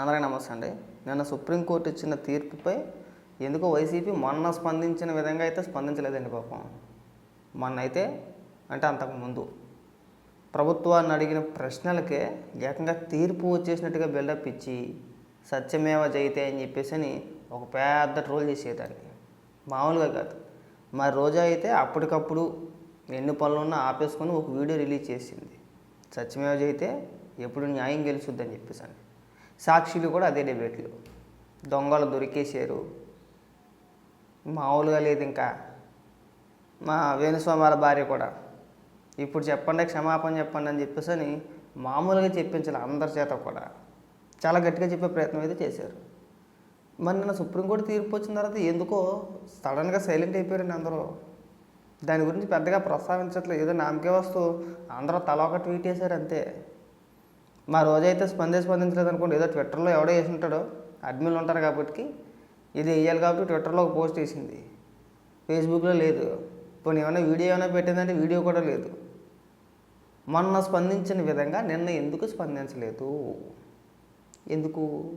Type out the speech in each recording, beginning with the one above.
అందరికీ నమస్తే అండి. నిన్న సుప్రీంకోర్టు ఇచ్చిన తీర్పుపై ఎందుకో వైసీపీ మొన్న స్పందించిన విధంగా అయితే స్పందించలేదండి పాపం. మొన్న అయితే అంటే అంతకు ముందు. ప్రభుత్వాన్ని అడిగిన ప్రశ్నలకే ఏకంగా తీర్పు వచ్చేసినట్టుగా బిల్డప్ ఇచ్చి సత్యమేవ జయితే అని చెప్పేసి అని ఒక పెద్ద ట్రోల్ చేసేదానికి మామూలుగా కాదు. మరి రోజా అయితే అప్పటికప్పుడు ఎన్ని పనులున్నా ఆపేసుకొని ఒక వీడియో రిలీజ్ చేసింది. సత్యమేవ జయితే ఎప్పుడు న్యాయం గెలుచుద్దని చెప్పేసి అని. సాక్షులు కూడా అదే డిబేట్లు. దొంగలు దొరికేశారు. మామూలుగా లేదు ఇంకా. మా వేణుస్వామి భార్య కూడా. ఇప్పుడు చెప్పండి క్షమాపణ చెప్పండి అని చెప్పేసి అని మామూలుగా చెప్పించాలి అందరి చేత కూడా. చాలా గట్టిగా చెప్పే ప్రయత్నం అయితే చేశారు. మరి నిన్న సుప్రీంకోర్టు తీర్పు వచ్చిన తర్వాత ఎందుకో సడన్గా సైలెంట్ అయిపోయారండి అందరూ. దాని గురించి పెద్దగా ప్రస్తావించట్లేదు. ఏదో నామకే వస్తూ అందరూ తల ఒక ట్వీట్ చేశారు అంతే. మా రోజైతే స్పందే స్పందించలేదు అనుకోండి. ఏదో ట్విట్టర్లో ఎవడో వేసి ఉంటాడో అడ్మిన్లు ఉంటారు కాబట్టి ఇది వేయాలి కాబట్టి ట్విట్టర్లో ఒక పోస్ట్ వేసింది. ఫేస్బుక్లో లేదు. పోనీ ఏమైనా వీడియో ఏమైనా పెట్టిందంటే వీడియో కూడా లేదు. మొన్న స్పందించిన విధంగా నిన్న ఎందుకు స్పందించలేదు? ఎందుకు?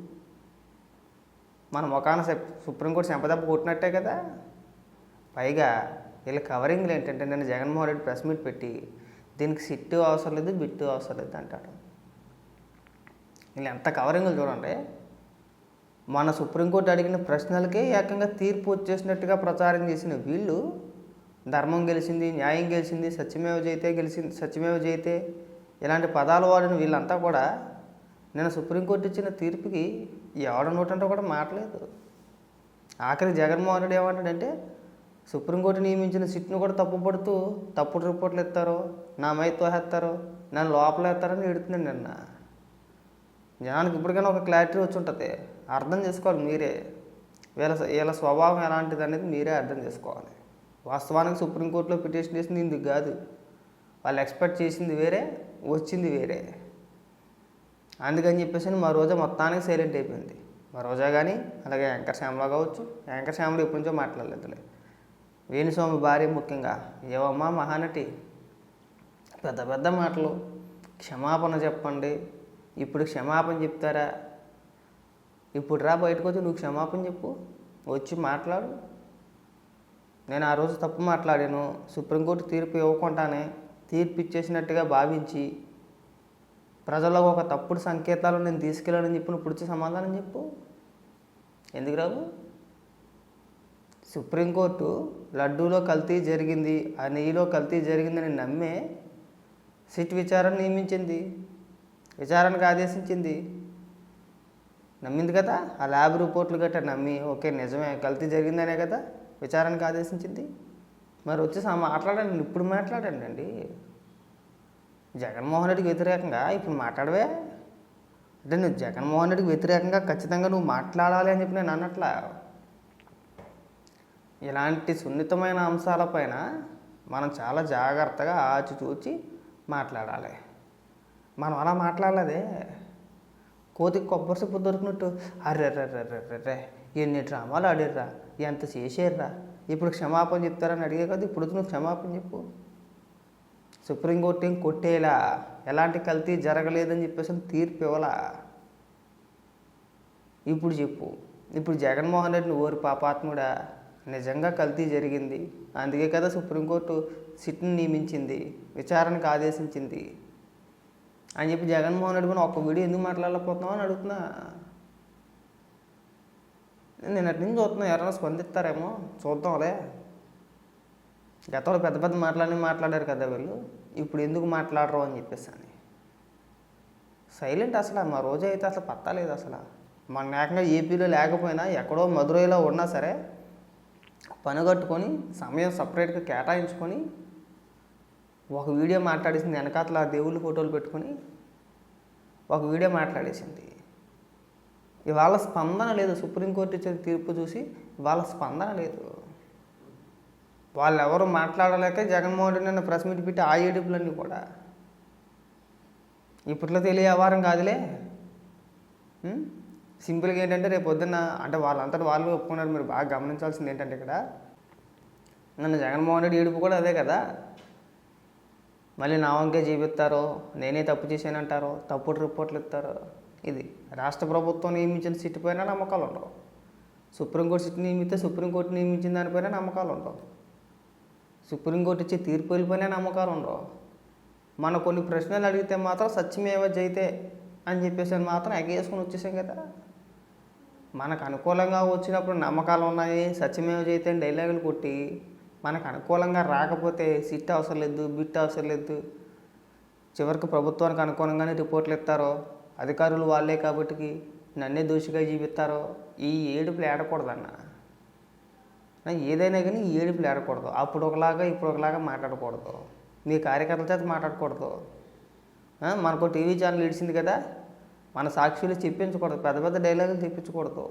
మన ముఖాన సుప్రీంకోర్టు సంపదప్ప కొట్టినట్టే కదా. పైగా వీళ్ళ కవరింగ్లు ఏంటంటే నేను జగన్మోహన్ రెడ్డి ప్రెస్ మీట్ పెట్టి దీనికి సిట్టు అవసరం లేదు బిట్టు అవసరం లేదు అంటాడు. వీళ్ళు ఎంత కవరింగ్లు చూడండి మన సుప్రీంకోర్టు అడిగిన ప్రశ్నలకే ఏకంగా తీర్పు వచ్చేసినట్టుగా ప్రచారం చేసిన వీళ్ళు ధర్మం గెలిచింది న్యాయం గెలిచింది సత్యమేవ జయితే గెలిచింది సత్యమేవ జయితే ఇలాంటి పదాలు వాడిన వీళ్ళంతా కూడా నేను సుప్రీంకోర్టు ఇచ్చిన తీర్పుకి ఎవడ నోటంటే కూడా మాట్లేదు. ఆఖరి జగన్మోహన్ రెడ్డి ఏమంటాడంటే సుప్రీంకోర్టు నియమించిన సిట్ను కూడా తప్పుపడుతూ తప్పుడు రిపోర్ట్లు ఇస్తారు నా మై తోహేస్తారు నన్ను లోపల వేస్తారని ఎడుతున్నాడు నిన్న. జనానికి ఇప్పటికైనా ఒక క్లారిటీ వచ్చి ఉంటుంది. అర్థం చేసుకోవాలి మీరే. వీళ్ళ వీళ్ళ స్వభావం ఎలాంటిది అనేది మీరే అర్థం చేసుకోవాలి. వాస్తవానికి సుప్రీంకోర్టులో పిటిషన్ చేసింది ఇందుకు కాదు. వాళ్ళు ఎక్స్పెక్ట్ చేసింది వేరే వచ్చింది వేరే. అందుకని చెప్పేసి మా రోజా మొత్తానికి సైలెంట్ అయిపోయింది. మా రోజా కానీ అలాగే యాంకర్ శ్యామలా కావచ్చు యాంకర్ శ్యామలు ఎప్పటి నుంచో మాట్లాడలేదులే. వేణుస్వామి భార్య ముఖ్యంగా. ఏవమ్మా మహానటి? పెద్ద పెద్ద మాటలు. క్షమాపణ చెప్పండి. ఇప్పుడు క్షమాపణ చెప్తారా? ఇప్పుడు రా బయటకు వచ్చి నువ్వు క్షమాపణ చెప్పు. వచ్చి మాట్లాడు. నేను ఆ రోజు తప్పు మాట్లాడాను. సుప్రీంకోర్టు తీర్పు ఇవ్వకుండానే తీర్పు ఇచ్చేసినట్టుగా భావించి ప్రజల్లో ఒక తప్పుడు సంకేతాలు నేను తీసుకెళ్ళానని చెప్పి నువ్వు పుడిచి సమాధానం చెప్పు. ఎందుకు రావు? సుప్రీంకోర్టు లడ్డూలో కల్తీ జరిగింది ఆ నెయ్యిలో కల్తీ జరిగిందని నమ్మే సిట్ విచారణ నియమించింది. విచారణకు ఆదేశించింది. నమ్మింది కదా? ఆ ల్యాబ్ రిపోర్ట్లు గట్రా నమ్మి ఓకే నిజమే కల్తీ జరిగిందనే కదా? విచారణకు ఆదేశించింది. మరి వచ్చి ఆ మాట్లాడండి ఇప్పుడు మాట్లాడండి అండి జగన్మోహన్ రెడ్డికి వ్యతిరేకంగా? ఇప్పుడు మాట్లాడవే. అంటే నువ్వు జగన్మోహన్ రెడ్డికి వ్యతిరేకంగా ఖచ్చితంగా నువ్వు మాట్లాడాలి అని చెప్పి నేను అన్నట్లా? ఇలాంటి సున్నితమైన అంశాలపైన మనం చాలా జాగ్రత్తగా ఆచితూచి మాట్లాడాలి. మనం అలా మాట్లాడలేదే. కోతికి కొబ్బరి చెప్పు దొరికినట్టు అర్రెర్రెర్రెర్రెర్రే ఎన్ని డ్రామాలు ఆడిర్రా ఎంత చేసేర్రా ఇప్పుడు క్షమాపణ చెప్తారని అడిగే కదా ఇప్పుడు నువ్వు క్షమాపణ చెప్పు. సుప్రీంకోర్టు ఏం కొట్టేలా ఎలాంటి కల్తీ జరగలేదని చెప్పేసి తీర్పు ఇవ్వలా. ఇప్పుడు చెప్పు ఇప్పుడు జగన్మోహన్ రెడ్డిని ఓరి పాపాత్ముడా నిజంగా కల్తీ జరిగింది. అందుకే కదా సుప్రీంకోర్టు సిట్ని నియమించింది విచారణకు ఆదేశించింది. అని చెప్పి జగన్మోహన్ రెడ్డి మీద ఒక్క వీడియో ఎందుకు మాట్లాడలేకపోతున్నావు అని అడుగుతున్నా. నేను అటు నుంచి చూస్తున్నా ఎవరైనా స్పందిస్తారేమో చూద్దాంలే. గతంలో పెద్ద పెద్ద మాట్లాడి మాట్లాడారు కదా వీళ్ళు ఇప్పుడు ఎందుకు మాట్లాడరు అని చెప్పేసి అని. సైలెంట్ అసలు మా రోజు అయితే అసలు పత్తలేదు అసలు. మన ఏకంగా ఏపీలో లేకపోయినా ఎక్కడో మధురైలో ఉన్నా సరే పని కట్టుకొని సమయం సపరేట్గా కేటాయించుకొని ఒక వీడియో మాట్లాడేసింది వెనకాతల దేవుళ్ళు ఫోటోలు పెట్టుకొని ఒక వీడియో మాట్లాడేసింది. ఇవాళ స్పందన లేదు. సుప్రీంకోర్టు ఇచ్చిన తీర్పు చూసి ఇవాళ స్పందన లేదు. వాళ్ళు ఎవరు మాట్లాడలేక జగన్మోహన్ రెడ్డి నిన్న ప్రెస్ మీట్ పెట్టి ఆ ఏడుపులన్నీ కూడా. ఇప్పట్లో తెలియ వ్యవహారం కాదులే. సింపుల్గా ఏంటంటే రేపు పొద్దున్న అంటే వాళ్ళంతటి వాళ్ళు ఒప్పుకున్నారు. మీరు బాగా గమనించాల్సింది ఏంటంటే ఇక్కడ నన్ను జగన్మోహన్ రెడ్డి ఏడుపు కూడా అదే కదా. మళ్ళీ నా వంకే జీవిస్తారో నేనే తప్పు చేశానంటారో తప్పుడు రిపోర్ట్లు ఇస్తారో ఇది రాష్ట్ర ప్రభుత్వం నియమించిన సిట్ పైన నమ్మకాలు ఉండవు. సుప్రీంకోర్టు సిట్ నియమిస్తే సుప్రీంకోర్టు నియమించిన దానిపైన నమ్మకాలు ఉండవు. సుప్రీంకోర్టు ఇచ్చే తీర్పులపైన నమ్మకాలు ఉండవు. మన కొన్ని ప్రశ్నలు అడిగితే మాత్రం సత్యమేవ జైతే అని చెప్పేసి అని మాత్రం ఎగేసుకొని వచ్చేసాం కదా. మనకు అనుకూలంగా వచ్చినప్పుడు నమ్మకాలు ఉన్నాయి సత్యమేవ జైతే అని డైలాగులు కొట్టి మనకు అనుకూలంగా రాకపోతే సిట్ అవసరం లేదు బిట్ అవసరం లేదు. చివరికి ప్రభుత్వానికి అనుకూలంగానే రిపోర్ట్లు ఇస్తారో అధికారులు వాళ్ళే కాబట్టి నన్నే దోషిగా చూపిస్తారో ఈ ఏడుపులు ఏడకూడదన్న. ఏదైనా కానీ ఏడుపులు ఏడకూడదు. అప్పుడు ఒకలాగా ఇప్పుడు ఒకలాగా మాట్లాడకూడదు. మీ కార్యకర్తల చేత మాట్లాడకూడదు. మనకు టీవీ ఛానల్ ఇడిచింది కదా మన సాక్షులు చెప్పించకూడదు పెద్ద పెద్ద డైలాగులు చెప్పించకూడదు.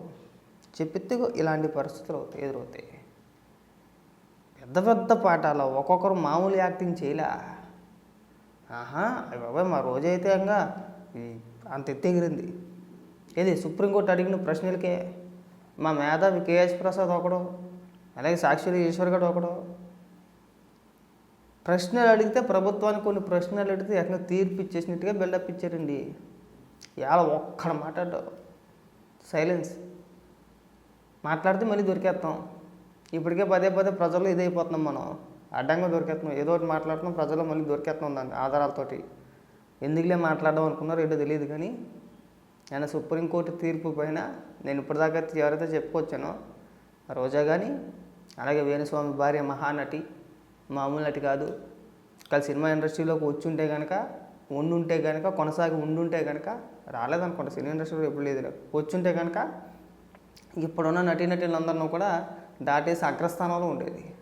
చెప్పితే ఇలాంటి పరిస్థితులు అవుతాయి ఎదురవుతాయి. పెద్ద పెద్ద పాఠాలు ఒక్కొక్కరు మామూలు యాక్టింగ్ చేయలే. ఆహా బాబాయ్ మా రోజైతే ఇంకా అంత ఎత్తెగిరింది. ఏది సుప్రీంకోర్టు అడిగిన ప్రశ్నలకే మా మేధావి కేఎస్ ప్రసాద్ ఒకడు అలాగే సాక్షి ఈశ్వర్గడు ఒకడు. ప్రశ్నలు అడిగితే ప్రభుత్వానికి కొన్ని ప్రశ్నలు అడిగితే ఎక్కడ తీర్పు ఇచ్చేసినట్టుగా బిల్డప్ ఇచ్చారండి. ఇవాళ ఒక్కడ మాట్లాడు. సైలెన్స్. మాట్లాడితే మళ్ళీ దొరికేస్తాం ఇప్పటికే పదే పదే ప్రజల్లో ఇదైపోతున్నాం మనం. అడ్డంగా దొరికేస్తున్నాం. ఏదో ఒకటి మాట్లాడుతున్నాం ప్రజల్లో మళ్ళీ దొరికేస్తున్నాం దాన్ని ఆధారాలతోటి. ఎందుకులే మాట్లాడడం అనుకున్నారో ఏంటో తెలియదు కానీ నేను సుప్రీంకోర్టు తీర్పు పైన నేను ఇప్పటిదాకా ఎవరైతే చెప్పుకొచ్చానో రోజా కానీ అలాగే వేణుస్వామి భార్య మహానటి మామూలు నటి కాదు కానీ సినిమా ఇండస్ట్రీలోకి వచ్చి ఉంటే కనుక ఉండుంటే కనుక కొనసాగి ఉండుంటే కనుక రాలేదనుకోండి సినిమా ఇండస్ట్రీలో ఎప్పుడు లేదు. వచ్చుంటే కనుక ఇప్పుడున్న నటీనటులందరినూ కూడా దాటేసి అగ్రస్థానంలో ఉండేది.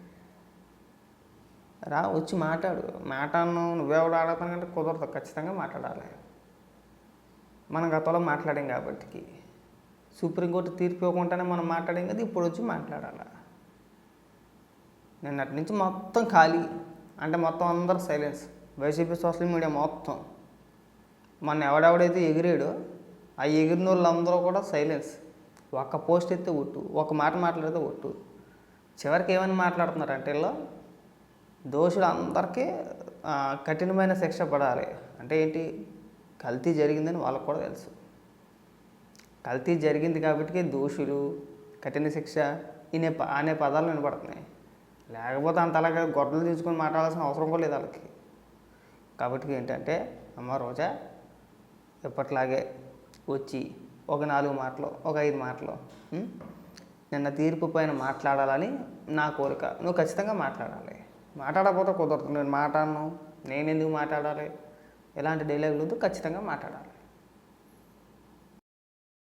రా వచ్చి మాట్లాడు. మాట్లాడను నువ్వెవడు ఆడతాను కంటే కుదరదు ఖచ్చితంగా మాట్లాడాలి. మనం గతంలో మాట్లాడాం కాబట్టి సుప్రీంకోర్టు తీర్పు ఇవ్వకుండానే మనం మాట్లాడాం కదా ఇప్పుడు వచ్చి మాట్లాడాలి? నిన్నటి నుంచి మొత్తం ఖాళీ. అంటే మొత్తం అందరూ సైలెన్స్. వైసీపీ సోషల్ మీడియా మొత్తం. మన ఎవడెవడైతే ఎగిరాడో ఆ ఎగిరిన వాళ్ళందరూ కూడా సైలెన్స్. ఒక్క పోస్ట్ ఎత్తే ఒట్టు ఒక మాట మాట్లాడితే ఒట్టు. చివరికి ఏమని మాట్లాడుతున్నారు అంటే వీళ్ళు? దోషులందరికీ కఠినమైన శిక్ష పడాలి. అంటే ఏంటి? కల్తీ జరిగిందని వాళ్ళకు కూడా తెలుసు. కల్తీ జరిగింది కాబట్టి దోషులు కఠిన శిక్ష ఇనే అనే పదాలు వినపడుతున్నాయి. లేకపోతే అంత అలాగే గొడ్డలు తీసుకొని మాట్లాడాల్సిన అవసరం కూడా లేదు వాళ్ళకి. కాబట్టి ఏంటంటే అమ్మ రోజా ఎప్పట్లాగే వచ్చి ఒక నాలుగు మాటలు ఒక ఐదు మాటలు నిన్న తీర్పు పైన మాట్లాడాలని నా కోరిక. నువ్వు ఖచ్చితంగా మాట్లాడాలి. మాట్లాడకపోతే కుదరదు. నేను మాట్లాడను. నేను ఎందుకు మాట్లాడాలి? ఎలాంటి డైలాగులు ఖచ్చితంగా మాట్లాడాలి.